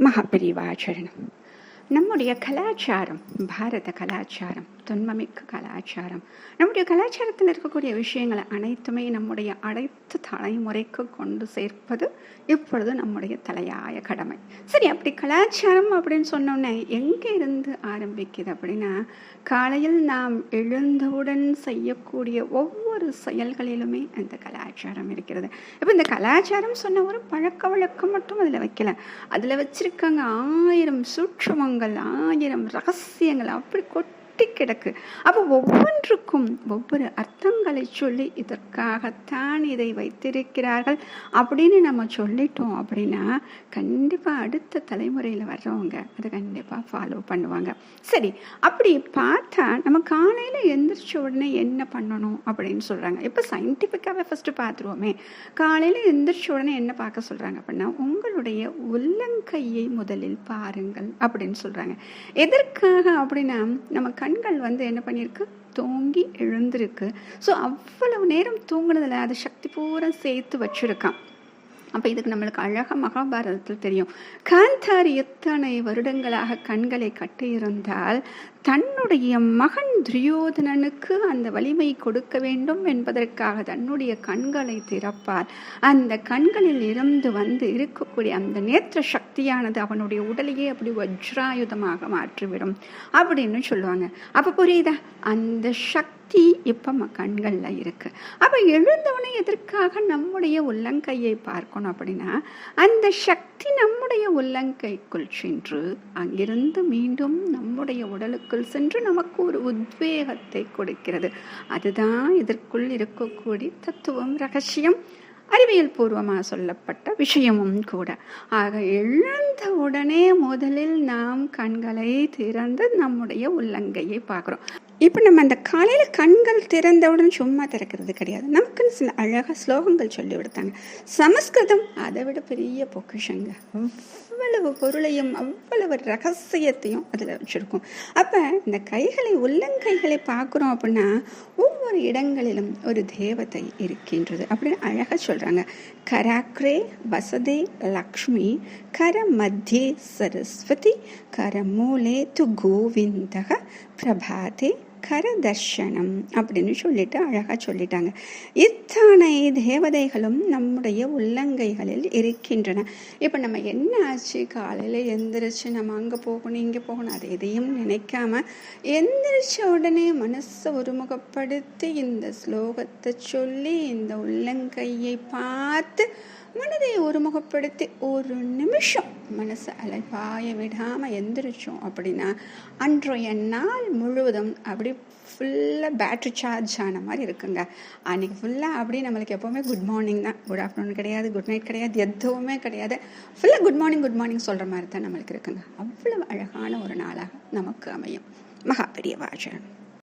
மகாபெரிவாச்சரணம் நம்முடைய கலாச்சாரம் பாரத கலாச்சாரம் தொன்மமிக்க கலாச்சாரம். நம்முடைய கலாச்சாரத்தில் இருக்கக்கூடிய விஷயங்களை அனைத்துமே நம்முடைய அனைத்து தலைமுறைக்கு கொண்டு சேர்ப்பது இப்பொழுது நம்முடைய தலையாய கடமை. சரி அப்படி கலாச்சாரம் அப்படின்னு சொன்னோன்னே எங்கே இருந்து ஆரம்பிக்குது அப்படின்னா காலையில் நாம் எழுந்தவுடன் செய்யக்கூடிய ஒவ்வொரு செயல்களிலுமே அந்த கலாச்சாரம் இருக்கிறது. இப்போ இந்த கலாச்சாரம் சொன்ன ஒரு பழக்க வழக்கம் மட்டும் அதில் வைக்கல. அதில் வச்சிருக்காங்க ஆயிரம் சூட்சமங்கள் ஆயிரம் ரகசியங்கள் அப்படி கொட்டு கிடக்கு அப்போ ஒவ்வொன்றுக்கும் ஒவ்வொரு அர்த்தங்களை சொல்லி இதற்காகத்தான் இதை வைத்திருக்கிறார்கள் அப்படின்னு நம்ம சொல்லிட்டோம் அப்படின்னா கண்டிப்பாக அடுத்த தலைமுறையில் வர்றவங்க அதை கண்டிப்பாக ஃபாலோ பண்ணுவாங்க. சரி அப்படி பார்த்தா நம்ம காலையில் எந்திரிச்ச உடனே என்ன பண்ணணும் அப்படின்னு சொல்கிறாங்க இப்போ சயின்டிஃபிக்காகவே ஃபஸ்ட்டு பார்த்துருவோமே. காலையில் எந்திரிச்ச உடனே என்ன பார்க்க சொல்கிறாங்க அப்படின்னா உங்களுடைய உள்ளங்கையை முதலில் பாருங்கள் அப்படின்னு சொல்கிறாங்க எதற்காக அப்படின்னா நம்ம கண்கள் வந்து என்ன பண்ணியிருக்கு? தூங்கி எழுந்திருக்கு. ஸோ அவ்வளவு நேரம் தூங்கினதில் அது சக்தி பூரா சேர்த்து வச்சுருக்கான். அப்போ இதுக்கு நம்மளுக்கு அழகாக மகாபாரதத்தில் தெரியும். காந்தாரி எத்தனை வருடங்களாக கண்களை கட்டியிருந்தால் தன்னுடைய மகன் துரியோதனனுக்கு அந்த வலிமை கொடுக்க வேண்டும் என்பதற்காக தன்னுடைய கண்களை திறப்பார். அந்த கண்களில் இருந்து வந்து இருக்கக்கூடிய அந்த நேற்ற சக்தியானது அவனுடைய உடலையே அப்படி வஜ்ராயுதமாக மாற்றிவிடும். அப்படின்னு சொல்லுவாங்க. அப்போ புரியுதா? அந்த சக்தி சக்தி இப்போ கண்களில் இருக்குது அப்போ எழுந்தவனை எதற்காக நம்முடைய உள்ளங்கையை பார்க்கணும் அப்படின்னா அந்த சக்தி நம்முடைய உள்ளங்கைக்குள் சென்று அங்கிருந்து மீண்டும் நம்முடைய உடலுக்குள் சென்று நமக்கு ஒரு உத்வேகத்தை கொடுக்கிறது. அதுதான் இதற்குள் இருக்கக்கூடிய தத்துவம் ரகசியம். அறிவியல் பூர்வமாக சொல்லப்பட்ட விஷயமும் கூட. ஆக எழுந்த உடனே முதலில் நாம் கண்களை திறந்து நம்முடைய உள்ளங்கையை பார்க்குறோம். இப்போ நம்ம அந்த காலையில் கண்கள் திறந்தவுடன் சும்மா திறக்கிறது கிடையாது. நமக்குன்னு சில அழகாக ஸ்லோகங்கள் சொல்லி விடுத்தாங்க சமஸ்கிருதம் அதை விட பெரிய பொக்கிஷங்க. அவ்வளவு பொருளையும் அவ்வளவு ரகசியத்தையும் அதில் வச்சுருக்கோம். அப்போ இந்த கைகளை உள்ளங்கைகளை பார்க்குறோம் அப்படின்னா ஒவ்வொரு இடங்களிலும் ஒரு தேவதை இருக்கின்றது அப்படின்னு அழகாக சொல்கிறாங்க கராக்ரே வசதே லக்ஷ்மி கர மத்தியே சரஸ்வதி கரமூலே து கோவிந்தக பிரபாதே கரதர்ஷனம் அப்படின்னு சொல்லிட்டு அழகாக சொல்லிட்டாங்க. இத்தனை தேவதைகளும் நம்முடைய உள்ளங்கைகளில் இருக்கின்றன. இப்போ நம்ம என்ன ஆச்சு? காலையில் எந்திரிச்சு நம்ம அங்கே போகணும் இங்கே போகணும் அதை எதையும் நினைக்காம எந்திரிச்ச உடனே மனசை ஒருமுகப்படுத்தி இந்த ஸ்லோகத்தை சொல்லி இந்த உள்ளங்கையை பார்த்து மனதை ஒருமுகப்படுத்தி ஒரு நிமிஷம் மனசை அலைப்பாய விடாமல் எந்திரிச்சோம் அப்படின்னா அன்றைய நாள் முழுவதும் அப்படி ஃபுல்லாக பேட்ரி சார்ஜ் ஆன மாதிரி இருக்குங்க. அன்றைக்கி ஃபுல்லாக அப்படியே நம்மளுக்கு எப்போவுமே குட் மார்னிங் தான். குட் ஆஃப்டர்நூன் கிடையாது குட் நைட் கிடையாது எதுவுமே கிடையாது. ஃபுல்லாக குட் மார்னிங் குட் மார்னிங் சொல்கிற மாதிரி தான் நம்மளுக்கு இருக்குங்க. அவ்வளோ அழகான ஒரு நாளாக நமக்கு அமையும். மகா பெரிய வாஜன்